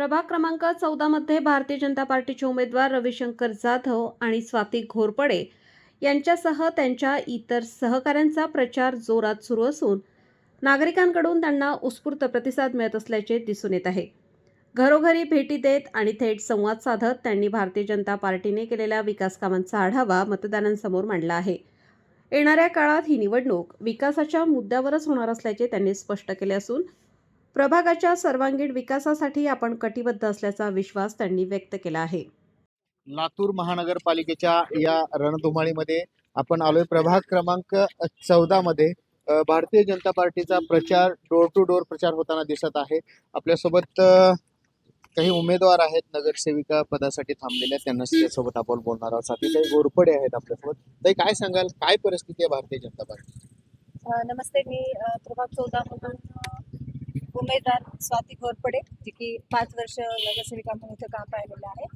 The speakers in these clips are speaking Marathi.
प्रभाग क्रमांक चौदामध्ये भारतीय जनता पार्टीचे उमेदवार रविशंकर जाधव आणि स्वाती घोरपडे यांच्यासह त्यांच्या इतर सहकाऱ्यांचा प्रचार जोरात सुरू असून नागरिकांकडून त्यांना उत्स्फूर्त प्रतिसाद मिळत असल्याचे दिसून येत आहे. घरोघरी भेटी देत आणि थेट संवाद साधत त्यांनी भारतीय जनता पार्टीने केलेल्या विकास कामांचा आढावा मतदारांसमोर मांडला आहे. येणाऱ्या काळात ही निवडणूक विकासाच्या मुद्द्यावरच होणार असल्याचे त्यांनी स्पष्ट केले असून प्रभागाच्या सर्वांगीण विकासासाठी आपण कटिबद्ध असल्याचा विश्वास त्यांनी व्यक्त केला आहे. लातूर महानगरपालिकेच्या या रणधुमाळीमध्ये आपण आलोय. प्रभाग क्रमांक चौदा मध्ये भारतीय जनता पार्टीचा प्रचार डोर टू डोर प्रचार होताना दिसत आहे. आपल्यासोबत काही उमेदवार आहेत नगरसेविका पदासाठी थांबलेले आहेत त्यांना त्यासोबत आपण बोलणार आहोत. साथी काही गोरपडे आहेत आपल्यासोबत. ताई काय सांगाल? काय परिस्थिती आहे भारतीय जनता पार्टी नमस्ते. मी प्रभाग चौदा मधून उमेदवार स्वाती घोरपडे जी की पाच वर्ष नगरसेविका म्हणून इथं काम पाहिलेलं आहे.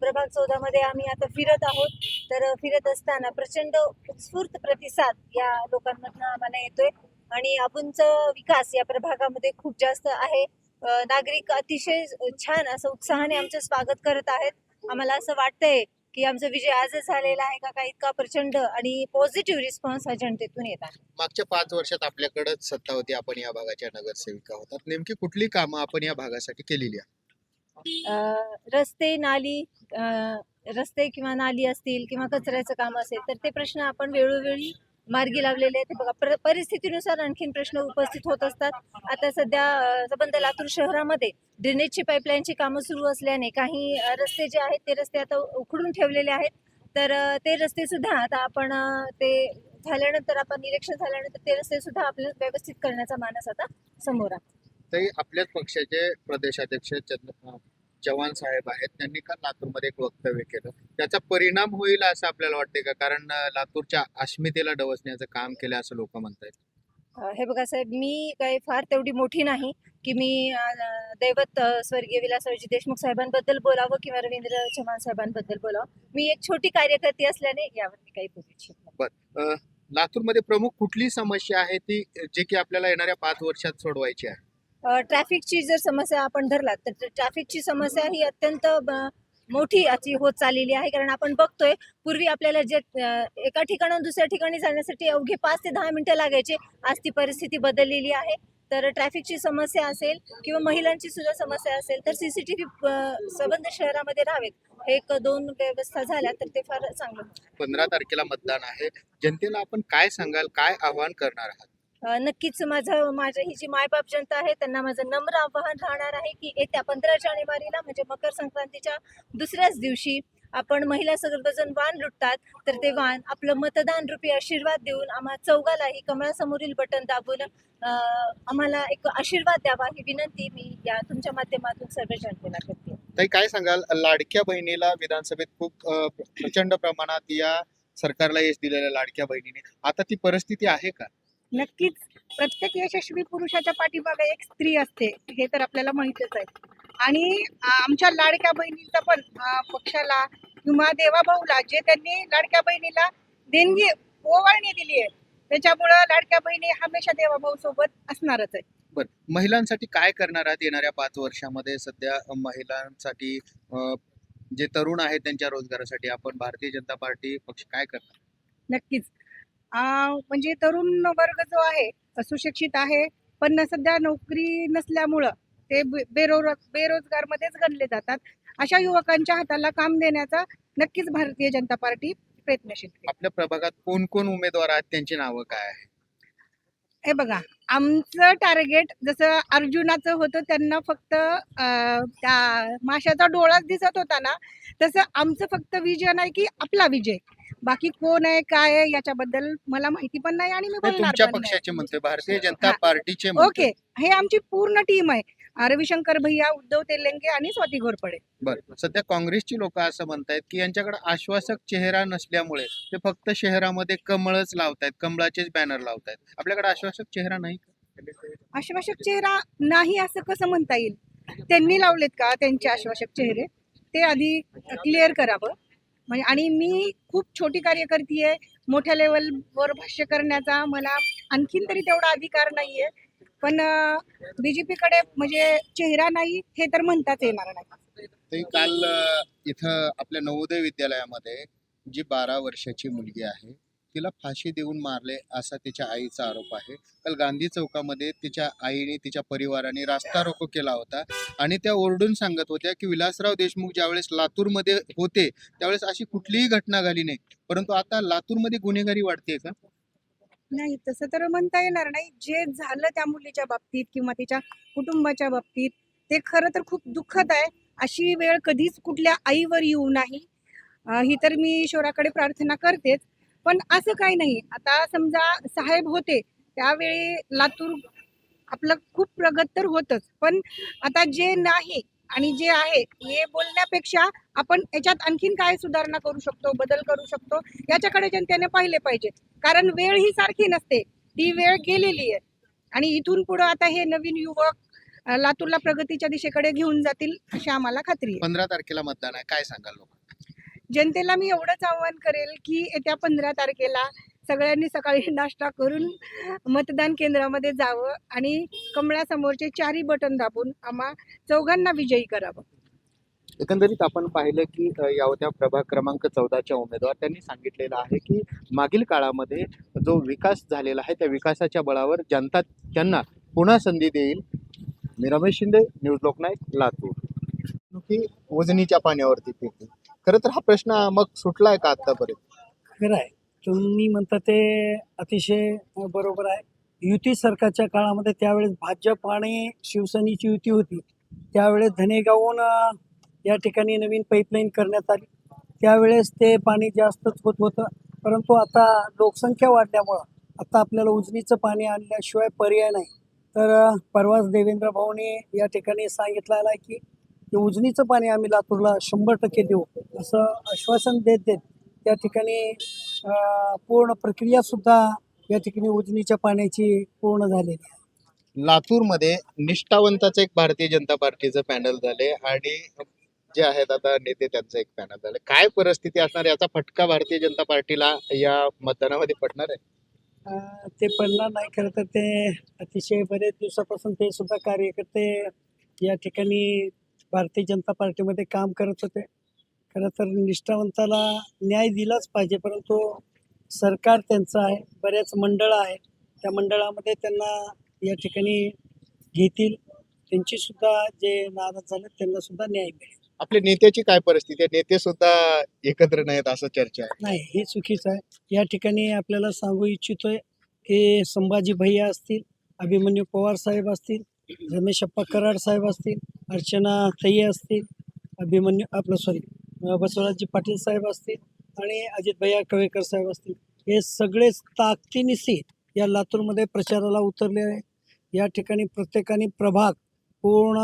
प्रभाग चौदामध्ये आम्ही आता फिरत आहोत. तर फिरत असताना प्रचंड उत्स्फूर्त प्रतिसाद या लोकांमधनं आम्हाला येतोय. आणि अबूंचा विकास या प्रभागामध्ये खूप जास्त आहे. नागरिक अतिशय छान असं उत्साहाने आमचं स्वागत करत आहेत. आम्हाला असं वाटतंय की आमचा विजय आजच झालेला आहे का काय इतका प्रचंड आणि पॉझिटिव्ह रिस्पॉन्स हा जनतेतून येत आहे मागच्या पाच वर्षात आपल्याकडेच सत्ता होती आपण या भागाच्या नगरसेविका होतात. नेमकी कुठली कामं आपण या भागासाठी केलेली आहे अ, रस्ते नाली अ, रस्ते किंवा नाली असतील किंवा कचऱ्याचं काम असेल तर ते प्रश्न आपण वेळोवेळी मार्गी लावलेले आहेत. बघा परिस्थितीनुसार आणखीन प्रश्न उपस्थित होत असतात. आता सध्या अ, संबंध लातूर शहरामध्ये ड्रेनेजची पाईपलाईनची कामं सुरू असल्याने काही रस्ते जे आहेत ते रस्ते आता उखडून ठेवलेले आहेत. तर ते रस्ते सुद्धा आता आपण ते झाल्यानंतर आपण निरीक्षण झाल्यानंतर ते रस्ते सुद्धा आपल्याला व्यवस्थित करण्याचा मानस आता समोर आहे तरी आपल्याच पक्षाचे प्रदेशाध्यक्ष चव्हाण साहेब आहेत त्यांनी काल लातूरमध्ये एक वक्तव्य केलं? त्याचा परिणाम होईल असं आपल्याला वाटते का? कारण लातूरच्या अस्मितेला डवसण्याचं काम केलं असं लोक म्हणतायत. अ, हे बघा साहेब मी काही फार तेवढी मोठी नाही की मी दैवत स्वर्गीय विलासरावजी देशमुख साहेबांबद्दल बोलावं किंवा रवींद्र चव्हाण साहेबांबद्दल बोलावं. मी एक छोटी कार्यकर्ती असल्याने यावर मी काही बोलू. अं, लातूरमध्ये प्रमुख कुठली समस्या आहे ती जे की आपल्याला येणाऱ्या पाच वर्षात सोडवायची आहे? ट्रॅफिकची जर समस्या आपण धरलात तर ट्रॅफिकची समस्या ही अत्यंत मोठी अशी होत चाललेली आहे. कारण आपण बघतोय पूर्वी आपल्याला जे एका ठिकाणाहून दुसऱ्या ठिकाणी जाण्यासाठी अवघे पाच ते दहा मिनिटं लागायचे. आज ती परिस्थिती बदललेली आहे. तर ट्रॅफिकची समस्या असेल किंवा महिलांची सुद्धा समस्या असेल तर सीसीटीव्ही संबंध शहरामध्ये राहावेत. हे एक दोन व्यवस्था झाल्या तर ते फार चांगलं पंधरा तारखेला मतदान आहे. जनतेला आपण काय सांगाल काय आव्हान करणार आहात? नक्कीच माझं माझं ही जी मायबाप जनता आहे त्यांना माझं नम्र आवाहन राहणार आहे की येत्या पंधरा जानेवारीला म्हणजे मकर संक्रांतीच्या दुसऱ्याच दिवशी आपण महिला सर्वजण वाण लुटतात तर ते वाण आपलं मतदान रुपी आशीर्वाद देऊन आम्हा चौघालाही कमळासमोरील बटन दाबून अ, आम्हाला एक आशीर्वाद द्यावा ही विनंती मी या तुमच्या माध्यमातून सर्व जनतेला करते. ताई काय सांगाल? लाडक्या बहिणीला विधानसभेत खूप प्रचंड प्रमाणात या सरकारला यश दिलेल्या लाडक्या बहिणीने. आता ती परिस्थिती आहे का? नक्कीच. प्रत्येक यशस्वी पुरुषाच्या पाठीमागे एक स्त्री असते हे तर आपल्याला माहितच आहे. आणि आमच्या लाडक्या बहिणीचा पण पक्षाला किंवा देवाभाऊला जे त्यांनी लाडक्या बहिणीला देणगी ओवाळणी दिली आहे त्याच्यामुळं लाडक्या बहिणी हमेशा देवाभाऊ सोबत असणारच आहे बर. महिलांसाठी काय करणार आहात येणाऱ्या पाच वर्षामध्ये? सध्या महिलांसाठी अं, जे तरुण आहेत त्यांच्या रोजगारासाठी आपण भारतीय जनता पार्टी पक्ष काय करणार? नक्कीच. म्हणजे तरुण वर्ग जो आहे सुशिक्षित आहे पण सध्या नोकरी नसल्यामुळं ते बेरोज बेरोजगारमध्येच गणले जातात. अशा युवकांच्या हाताला काम देण्याचा नक्कीच भारतीय जनता पार्टी प्रयत्नशील. आपल्या प्रभागात कोण कोण उमेदवार आहेत? त्यांची नावं काय आहे हे बघा आमचं टार्गेट जसं अर्जुनाचं होतं त्यांना फक्त अं, त्या माशाचा डोळाच दिसत होता ना तसं आमचं फक्त विजन आहे की आपला विजय. बाकी कोण आहे काय आहे याच्याबद्दल मला माहिती पण नाही आणि मी बोलणार तुमच्या पण नाही. पक्षाचे म्हणतोय भारतीय जनता हा. पार्टीचे म्हणतोय. ओके. हे आमची पूर्ण टीम आहे. रविशंकर भैया उद्धव तेलंगे आणि स्वाती घोरपडे. बरं. सध्या काँग्रेसची लोक असं म्हणतायत की यांच्याकडे आश्वासक चेहरा नसल्यामुळे ते फक्त शहरामध्ये कमळच लावतायत कमळाचेच बॅनर लावतायत. आपल्याकडे आश्वासक चेहरा नाही का? आश्वासक चेहरा नाही असं कसं म्हणता येईल? त्यांनी लावलेत का त्यांचे आश्वासक चेहरे? ते आधी क्लिअर करावं म्हणजे आणि मी खूप छोटी कार्यकर्ती आहे. मोठ्या लेवलवर भाष्य करण्याचा मला आणखीन तरी तेवढा अधिकार नाहीये. पण बीजेपीकडे म्हणजे चेहरा नाही हे तर म्हणताच येणार नाही. ते काल इथं आपल्या नवोदय विद्यालयामध्ये जी बारा वर्षाची मुलगी आहे तिला फाशी देऊन मारले असा तिच्या आईचा आरोप आहे. काल गांधी चौकामध्ये तिच्या आईने तिच्या परिवाराने रास्ता रोको केला होता आणि त्या ओरडून सांगत होत्या की विलासराव देशमुख ज्यावेळेस लातूरमध्ये होते त्यावेळेस अशी कुठलीही घटना झाली नाही. परंतु आता लातूरमध्ये गुन्हेगारी वाढते का? नाही तसं तर म्हणता येणार नाही. जे झालं त्या मुलीच्या बाबतीत किंवा तिच्या कुटुंबाच्या बाबतीत ते खरं तर खूप दुःखद आहे. अशी वेळ कधीच कुठल्या आईवर येऊ नाही. ही तर मी ईश्वराकडे प्रार्थना करतेच. पण असं काही नाही. आता समजा साहेब होते त्यावेळी लातूर आपलं खूप प्रगत तर होतच. पण आता जे नाही आणि जे आहे हे बोलण्यापेक्षा आपण याच्यात आणखीन काय सुधारणा करू शकतो बदल करू शकतो याच्याकडे जनतेने पाहिले पाहिजे. कारण वेळ ही सारखी नसते. ती वेळ गेलेली आहे. आणि इथून पुढे आता हे नवीन युवक लातूरला प्रगतीच्या दिशेकडे घेऊन जातील अशी आम्हाला खात्री आहे. पंधरा तारखेला मतदान आहे. काय सांगाल लोक? जनतेला मी एवढंच आव्हान करेल की येत्या पंधरा तारखेला सगळ्यांनी सकाळी नाश्ता करून मतदान केंद्रामध्ये जावं आणि कमळासमोरचे चारही बटन दाबून आम्हा चौघांना विजयी करावं. एकंदरीत आपण पाहिलं की यावत्या प्रभाग क्रमांक चौदाच्या उमेदवार त्यांनी सांगितलेलं आहे की मागील काळामध्ये जो विकास झालेला आहे त्या विकासाच्या बळावर जनता त्यांना पुन्हा संधी देईल. मी रमेश शिंदे न्यूज लोकनायक लातूर. की वजनीच्या पाण्यावरती पिकते खरं तर हा प्रश्न मग सुटलाय का आतापर्यंत? खरं आहे. तुम्ही म्हणता ते अतिशय बरोबर आहे. युती सरकारच्या काळामध्ये त्यावेळेस भाजप आणि शिवसेनेची युती होती. त्यावेळेस धनेगावहून अ, या ठिकाणी नवीन पाईपलाईन करण्यात आली. त्यावेळेस ते पाणी जास्तच होत होतं. परंतु आता लोकसंख्या वाढल्यामुळं आता आपल्याला उजनीचं पाणी आणल्याशिवाय पर्याय नाही. तर अ, परवाच देवेंद्र भाऊने या ठिकाणी सांगितलेलं आहे की ते उजनीचं पाणी आम्ही लातूरला शंभर टक्के देऊ असं आश्वासन देत देत त्या ठिकाणी पूर्ण प्रक्रिया सुद्धा या ठिकाणी उजनीच्या पाण्याची पूर्ण झालेली आहे. लातूरमध्ये निष्ठावंताचं एक भारतीय जनता पार्टीचं पॅनल झाले आणि जे आहेत आता नेते त्यांचं एक पॅनल झालं. काय परिस्थिती असणार याचा फटका भारतीय जनता पार्टीला या मतदानामध्ये पडणार आहे? ते पडणार नाही खरं तर ते अतिशय बरेच दिवसापासून ते सुद्धा कार्यकर्ते या ठिकाणी भारतीय जनता पार्टीमध्ये काम करत होते. खरं तर निष्ठावंताला न्याय दिलाच पाहिजे परंतु सरकार त्यांचं आहे बऱ्याच मंडळं आहेत. त्या मंडळामध्ये त्यांना या ठिकाणी घेतील. त्यांची सुद्धा जे नाराज झाले त्यांना सुद्धा न्याय मिळेल. आपल्या नेत्याची काय परिस्थिती आहे? नेते सुद्धा एकत्र नाहीत असं चर्चा आहे. नाही हे चुकीचं आहे. या ठिकाणी आपल्याला सांगू इच्छितोय की संभाजी भैया असतील अभिमन्यू पवार साहेब असतील रमेश अप्पा कराड साहेब असतील अर्चना सय्ये असतील अभिमन्यू आपलं सॉरी बसवराजजी पाटील साहेब असतील आणि अजित भैया कवेकर साहेब असतील. हे सगळेच ताकदीनिशी या लातूरमध्ये प्रचाराला उतरले आहे. या ठिकाणी प्रत्येकाने प्रभाग पूर्ण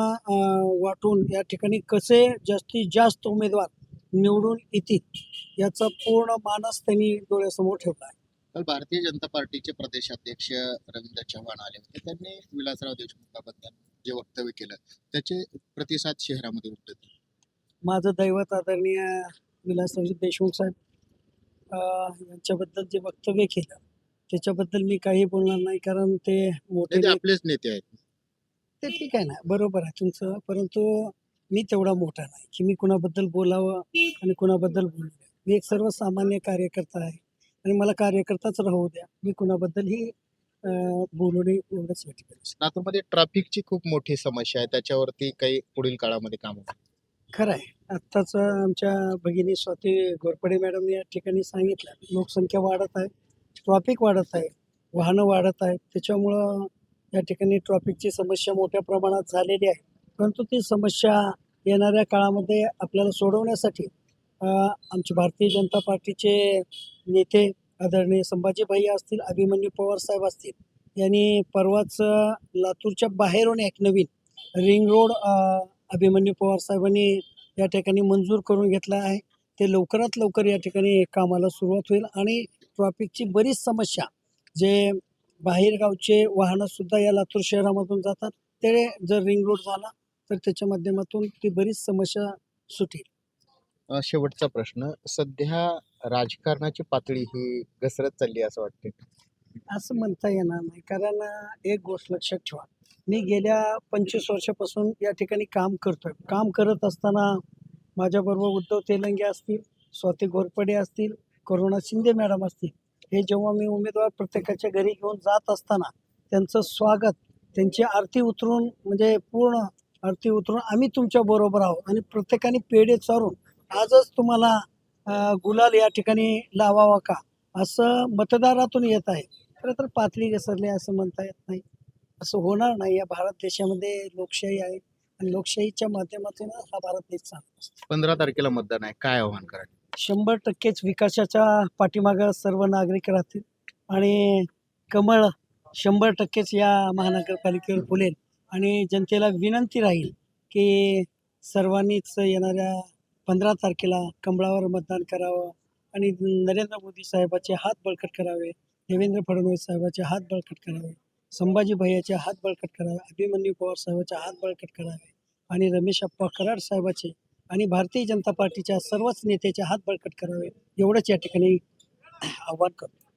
वाटून या ठिकाणी कसे जास्तीत जास्त उमेदवार निवडून येतील याचा पूर्ण मानस त्यांनी डोळ्यासमोर ठेवला आहे. तर भारतीय जनता पार्टीचे प्रदेशाध्यक्ष रवींद्र चव्हाण आले होते. त्यांनी विलासराव देशमुखाबद्दल जे वक्तव्य केलं त्याचे प्रतिसाद शहरामध्ये उमटत माझं दैवत आदरणीय विलासराव देशमुख साहेब यांच्याबद्दल जे वक्तव्य केलं त्याच्याबद्दल मी काही बोलणार नाही कारण ते मोठे आपलेच नेते आहेत. ते ठीक आहे ना बरोबर आहे तुमचं परंतु मी तेवढा मोठा नाही की मी कुणाबद्दल बोलावं आणि कुणाबद्दल बोलू मी एक सर्वसामान्य कार्यकर्ता आहे. आणि मला कार्यकर्ताच राहू द्या. मी कुणाबद्दलही अं, बोलू नये एवढंच ठिकाणी लातूरमध्ये ट्रॅफिकची खूप मोठी समस्या आहे. त्याच्यावरती काही पुढील काळामध्ये काम खरं आहे. आत्ताच आमच्या भगिनी स्वाती घोरपडे मॅडम या ठिकाणी सांगितलं लोकसंख्या वाढत आहे ट्रॉफिक वाढत आहे वाहनं वाढत आहेत. त्याच्यामुळं या ठिकाणी ट्रॉफिकची समस्या मोठ्या प्रमाणात झालेली आहे. परंतु ती समस्या येणाऱ्या काळामध्ये आपल्याला सोडवण्यासाठी आमचे भारतीय जनता पार्टीचे नेते आदरणीय संभाजी असतील अभिमन्यू पवार साहेब असतील यांनी परवाच लातूरच्या बाहेरून एक नवीन रिंग रोड अभिमन्यू पवार साहेबांनी या ठिकाणी मंजूर करून घेतला आहे. ते लवकरात लवकर या ठिकाणी कामाला सुरुवात होईल आणि ट्रॉफिकची बरीच समस्या जे बाहेरगावचे वाहनंसुद्धा या लातूर शहरामधून जातात ते जर रिंग रोड झाला तर त्याच्या माध्यमातून ती बरीच समस्या सुटेल. शेवटचा प्रश्न. सध्या राजकारणाची पातळी ही घसरत चालली असं वाटते असं म्हणता येणार नाही. कारण एक गोष्ट लक्षात ठेवा. मी गेल्या पंचवीस वर्षापासून या ठिकाणी काम करतोय. काम करत असताना माझ्याबरोबर उद्धव तेलंगे असतील स्वाती घोरपडे असतील करुणा शिंदे मॅडम असतील हे जेव्हा मी उमेदवार प्रत्येकाच्या घरी घेऊन जात असताना त्यांचं स्वागत त्यांची आरती उतरून म्हणजे पूर्ण आरती उतरून आम्ही तुमच्या बरोबर आहोत आणि प्रत्येकाने पेढे चारून आजच तुम्हाला गुलाल या ठिकाणी लावावा का? असं मतदारातून येत आहे. खरं तर पातळी घसरली असं म्हणता येत नाही. असं होणार नाही. या भारत देशामध्ये लोकशाही आहे. आणि लोकशाहीच्या माध्यमातून हा भारत देश चालतो असतो. पंधरा तारखेला मतदान आहे. काय आव्हान कराल? शंभर टक्केच विकासाच्या पाठीमागं सर्व नागरिक राहतील. आणि कमळ शंभर टक्केच या महानगरपालिकेवर फुलेल. आणि जनतेला विनंती राहील की सर्वांनीच येणाऱ्या पंधरा तारखेला कमळावर मतदान करावं आणि नरेंद्र मोदी साहेबाचे हात बळकट करावे देवेंद्र फडणवीस साहेबाचे हात बळकट करावे संभाजी भैयाचे हात बळकट करावे अभिमन्यू पवार साहेबाचे हात बळकट करावे आणि रमेश अप्पा कराड साहेबाचे आणि भारतीय जनता पार्टीच्या सर्वच नेत्याचे हात बळकट करावे. एवढंच या ठिकाणी आव्हान करतो.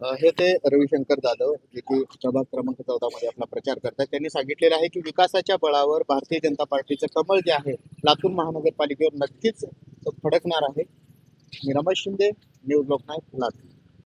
हे ते रविशंकर जाधव जे की प्रभाग क्रमांक चौदा मध्ये आपला प्रचार करतात त्यांनी सांगितलेलं आहे की विकासाच्या बळावर भारतीय जनता पार्टीचं कमळ जे आहे लातूर महानगरपालिकेवर नक्कीच फडकणार आहे. मी रमेश शिंदे न्यूज लोकनायक लातूर.